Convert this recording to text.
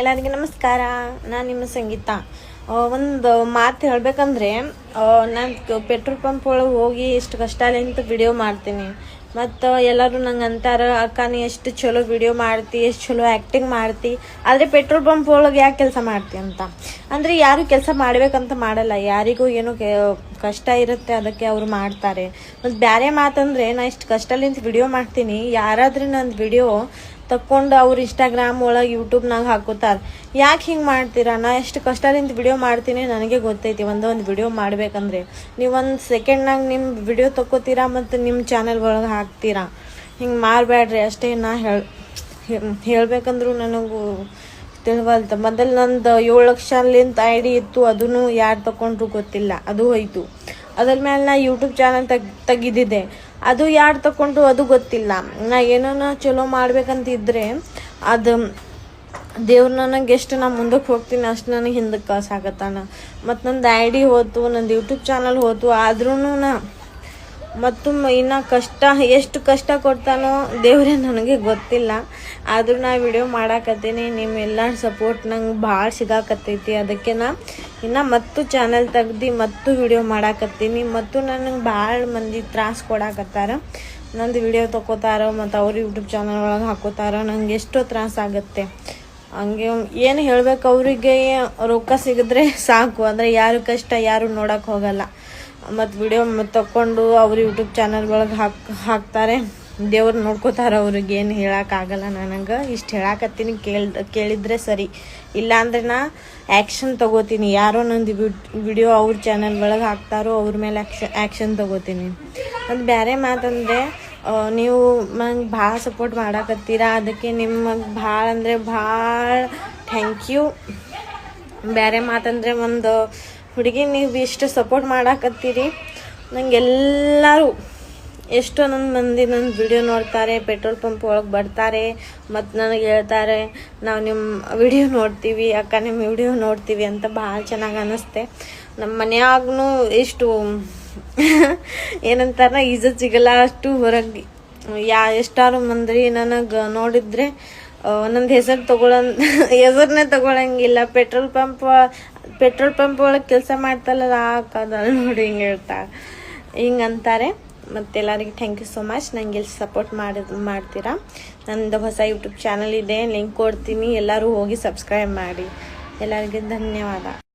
ಎಲ್ಲರಿಗೂ ನಮಸ್ಕಾರ. ನಾನು ನಿಮ್ಮ ಸಂಗೀತ. ಒಂದು ಮಾತು ಹೇಳಬೇಕಂದ್ರೆ ನಾನು ಪೆಟ್ರೋಲ್ ಪಂಪ್ ಒಳಗೆ ಹೋಗಿ ಇಷ್ಟು ಕಷ್ಟಲಿಂತ ವಿಡಿಯೋ ಮಾಡ್ತೀನಿ. ಮತ್ತು ಎಲ್ಲರೂ ನಂಗೆ ಅಂತಾರೆ, ಅಕ್ಕ, ನೀ ಎಷ್ಟು ಚಲೋ ವಿಡಿಯೋ ಮಾಡ್ತಿ, ಎಷ್ಟು ಚಲೋ ಆ್ಯಕ್ಟಿಂಗ್ ಮಾಡ್ತಿ, ಆದರೆ ಪೆಟ್ರೋಲ್ ಪಂಪ್ ಒಳಗೆ ಯಾಕೆ ಕೆಲಸ ಮಾಡ್ತಿ ಅಂತ? ಅಂದರೆ ಯಾರು ಕೆಲಸ ಮಾಡಬೇಕಂತ ಮಾಡಲ್ಲ. ಯಾರಿಗೂ ಏನೋ ಕಷ್ಟ ಇರುತ್ತೆ ಅದಕ್ಕೆ ಅವರು ಮಾಡ್ತಾರೆ. ಮತ್ತು ಬೇರೆ ಮಾತಂದರೆ ನಾ ಇಷ್ಟು ಕಷ್ಟಲಿಂತ ವಿಡಿಯೋ ಮಾಡ್ತೀನಿ. ಯಾರಾದರೂ ನಂದು ವಿಡಿಯೋ ತಕ್ಕೊಂಡು ಅವ್ರು ಇನ್ಸ್ಟಾಗ್ರಾಮ್ ಒಳಗೆ ಯೂಟ್ಯೂಬ್ನಾಗ ಹಾಕೋತಾರೆ ಯಾಕೆ ಹಿಂಗೆ ಮಾಡ್ತೀರಾ? ನಾ ಎಷ್ಟು ಕಷ್ಟದಿಂದ ವಿಡಿಯೋ ಮಾಡ್ತೀನಿ ನನಗೆ ಗೊತ್ತೈತಿ. ಒಂದೊಂದು ವಿಡಿಯೋ ಮಾಡಬೇಕಂದ್ರೆ. ನೀವು ಒಂದು ಸೆಕೆಂಡ್ನಾಗ ನಿಮ್ಮ ವಿಡಿಯೋ ತಗೋತೀರಾ ಮತ್ತು ನಿಮ್ಮ ಚಾನಲ್ ಒಳಗೆ ಹಾಕ್ತೀರಾ? ಹಿಂಗೆ ಮಾಡಬೇಡ್ರಿ ಅಷ್ಟೇ ನಾ ಹೇಳಿ ಹೇಳ್ಬೇಕಂದ್ರೂ ನನಗೂ ತಿಳ್ವಲ್ತ. ಮೊದಲು ನಂದು ಏಳು ಲಕ್ಷಲಿಂತ ಐ ಡಿ ಇತ್ತು ಅದನ್ನು ಯಾರು ತಗೊಂಡ್ರು ಗೊತ್ತಿಲ್ಲ. ಅದು ಹೋಯ್ತು. ಅದ್ರ ಮೇಲೆ ನಾ ಯೂಟ್ಯೂಬ್ ಚಾನಲ್ ತೆಗ್ ತೆಗಿದಿದ್ದೆ ಅದು ಯಾರು ತಗೊಂಡ್ರು ಅದು ಗೊತ್ತಿಲ್ಲ. ನಾ ಏನೋ ಚಲೋ ಮಾಡ್ಬೇಕಂತಿದ್ರೆ ಅದು ದೇವ್ರು ನನಗೆ ಎಷ್ಟು ನಾ ಮುಂದಕ್ಕೆ ಹೋಗ್ತೀನಿ ಅಷ್ಟು ನನಗೆ ಹಿಂದಕ್ಕೆ ಕಳ್ಸಾಕತ್ತಾನ. ಮತ್ತು ನಂದು ಐ ಡಿ ಹೋತು, ನಂದು ಯೂಟ್ಯೂಬ್ ಚಾನಲ್ ಹೋತು ಆದ್ರೂ ನಾ ಮತ್ತು ಇನ್ನು ಕಷ್ಟ, ಎಷ್ಟು ಕಷ್ಟ ಕೊಡ್ತಾನೋ ದೇವರೇ ನನಗೆ ಗೊತ್ತಿಲ್ಲ. ಆದರೂ ನಾ ವಿಡಿಯೋ ಮಾಡಾಕತ್ತೀನಿ. ನಿಮ್ಮೆಲ್ಲರ ಸಪೋರ್ಟ್ ನಂಗೆ ಭಾಳ ಸಿಗಾಕತ್ತೈತಿ. ಅದಕ್ಕೆ ನಾ ಇನ್ನು ಮತ್ತು ಚಾನಲ್ ತೆಗ್ದು ಮತ್ತು ವಿಡಿಯೋ ಮಾಡಾಕತ್ತೀನಿ. ಮತ್ತು ನನಗೆ ಭಾಳ ಮಂದಿ ತ್ರಾಸ ಕೊಡಾಕತ್ತಾರ. ನಂದು ವಿಡಿಯೋ ತೊಗೋತಾರೋ ಮತ್ತು ಅವ್ರ ಯೂಟ್ಯೂಬ್ ಚಾನಲ್ ಒಳಗೆ ಹಾಕೋತಾರ ನಂಗೆ ಎಷ್ಟೋ ತ್ರಾಸ ಆಗುತ್ತೆ. ಹಂಗೆ ಏನು ಹೇಳ್ಬೇಕು ಅವರಿಗೆ, ರೊಕ್ಕ ಸಿಗಿದ್ರೆ ಸಾಕು. ಅಂದರೆ ಯಾರು ಕಷ್ಟ, ಯಾರು ನೋಡೋಕೆ ಹೋಗಲ್ಲ. ಮತ್ತು ವಿಡಿಯೋ ತಕ್ಕೊಂಡು ಅವ್ರ ಯೂಟ್ಯೂಬ್ ಚಾನಲ್ ಒಳಗೆ ಹಾಕ್, ಹಾಕ್ತಾರೆ. ದೇವ್ರು ನೋಡ್ಕೋತಾರೆ ಅವ್ರಿಗೆ, ಏನು ಹೇಳೋಕ್ಕಾಗಲ್ಲ ನನಗೆ. ಇಷ್ಟು ಹೇಳಕತ್ತೀನಿ, ಕೇಳ್, ಕೇಳಿದರೆ ಸರಿ. ಇಲ್ಲಾಂದ್ರೆ ನಾ ಆ್ಯಕ್ಷನ್ ತಗೋತೀನಿ. ಯಾರೋ ನಂದು ವಿಡಿಯೋ ಅವ್ರ ಚಾನಲ್ ಒಳಗೆ ಹಾಕ್ತಾರೋ ಅವ್ರ ಮೇಲೆ ಆ್ಯಕ್ಷನ್ ಆ್ಯಕ್ಷನ್ ತಗೋತೀನಿ. ಅದು ಬೇರೆ ಮಾತಂದರೆ ನೀವು ನಂಗೆ ಭಾಳ ಸಪೋರ್ಟ್ ಮಾಡಕತ್ತೀರಾ. ಅದಕ್ಕೆ ನಿಮಗೆ ಭಾಳ ಅಂದರೆ ಭಾಳ ಥ್ಯಾಂಕ್ ಯು ಬೇರೆ ಮಾತಂದರೆ ಒಂದು ಹುಡುಗಿ, ನೀವು ಇಷ್ಟು ಸಪೋರ್ಟ್ ಮಾಡಾಕತ್ತೀರಿ. ನಂಗೆ ಎಲ್ಲರೂ ನನ್ನ ಮಂದಿ ನನ್ನ ವಿಡಿಯೋ ನೋಡ್ತಾರೆ ಪೆಟ್ರೋಲ್ ಪಂಪ್ ಒಳಗೆ ಬರ್ತಾರೆ ಮತ್ತು ನನಗೆ ಹೇಳ್ತಾರೆ, ನಾವು ನಿಮ್ಮ ವಿಡಿಯೋ ನೋಡ್ತೀವಿ, ಅಕ್ಕ ನಿಮ್ಮ ವಿಡಿಯೋ ನೋಡ್ತೀವಿ ಅಂತ ಭಾಳ ಚೆನ್ನಾಗಿ ಅನ್ನಿಸ್ತೆ ನಮ್ಮ ಮನೆಯಾಗೂ ಎಷ್ಟು ಏನಂತಾರ ಈಜತ್ ಸಿಗಲ್ಲ ಅಷ್ಟು ಹೊರಗೆ ಯಾ ಎಷ್ಟಾರು ಮಂದಿ ನನಗೆ ನೋಡಿದರೆ ಒಂದೊಂದು ಹೆಸರು ತೊಗೊಳ ಹೆಸರನ್ನೇ ತಗೊಳಂಗಿಲ್ಲ. ಪೆಟ್ರೋಲ್ ಪಂಪ್ ಪೆಟ್ರೋಲ್ ಪಂಪ್ ಒಳಗೆ ಕೆಲಸ ಮಾಡ್ತಲ್ಲ ಹಾಕೋದಲ್ಲ ನೋಡಿ ಹಿಂಗೆ ಹೇಳ್ತಾ. ಹಿಂಗಂತಾರೆ ಮತ್ತು ಎಲ್ಲರಿಗೆ ಥ್ಯಾಂಕ್ ಯು ಸೋ ಮಚ್ ನಂಗೆ ಇಲ್ಲಿ ಸಪೋರ್ಟ್ ಮಾಡಿ ಮಾಡ್ತೀರಾ? ನಂದು ಹೊಸ ಯೂಟ್ಯೂಬ್ ಚಾನಲ್ ಇದೆ ಲಿಂಕ್ ಕೊಡ್ತೀನಿ. ಎಲ್ಲರೂ ಹೋಗಿ ಸಬ್ಸ್ಕ್ರೈಬ್ ಮಾಡಿ. ಎಲ್ಲರಿಗೆ ಧನ್ಯವಾದ.